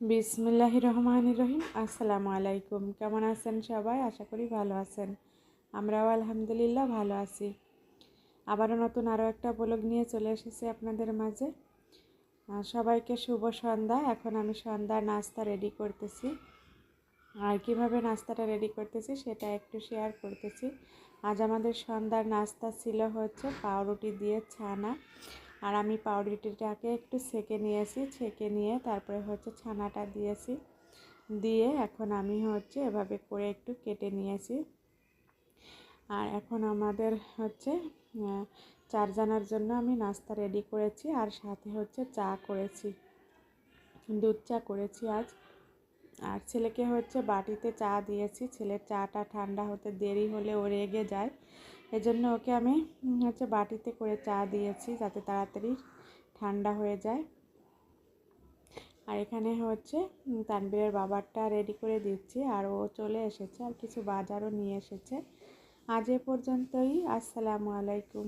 বিসমিল্লাহ রহমান রহিম। আসসালামু আলাইকুম। কেমন আছেন সবাই? আশা করি ভালো আছেন। আমরাও আলহামদুলিল্লাহ ভালো আছি। আবারও নতুন আরও একটা ব্লগ নিয়ে চলে এসেছি আপনাদের মাঝে। সবাইকে শুভ সন্ধ্যা। এখন আমি সন্ধ্যার নাস্তা রেডি করতেছি। আর কীভাবে নাস্তাটা রেডি করতেছি সেটা একটু শেয়ার করতেছি। আজ আমাদের সন্ধ্যার নাস্তা ছিল হচ্ছে পাউরুটি দিয়ে ছানা। আর আমি পাউরুটিটাকে একটু সেকে নিয়েছি, ছেঁকে নিয়ে তারপরে হচ্ছে ছানাটা দিয়েছি। দিয়ে এখন আমি হচ্ছে এভাবে করে একটু কেটে নিয়েছি। আর এখন আমাদের হচ্ছে চার জানার জন্য আমি নাস্তা রেডি করেছি আর সাথে হচ্ছে চা করেছি, দুধ চা করেছি আজ। আর ছেলেকে হচ্ছে বাটিতে চা দিয়েছি, ছেলের চাটা ঠান্ডা হতে দেরি হলে ও রেগে যায়। এজন্য ওকে আমি হচ্ছে বাটিতে করে চা দিয়েছি যাতে তাড়াতাড়ি ঠান্ডা হয়ে যায়। আর এখানে হচ্ছে তানবীরের বাবারটা রেডি করে দিচ্ছি আর ও চলে এসেছে আর কিছু বাজারও নিয়ে এসেছে। আজ এ পর্যন্তই, আসসালামু আলাইকুম।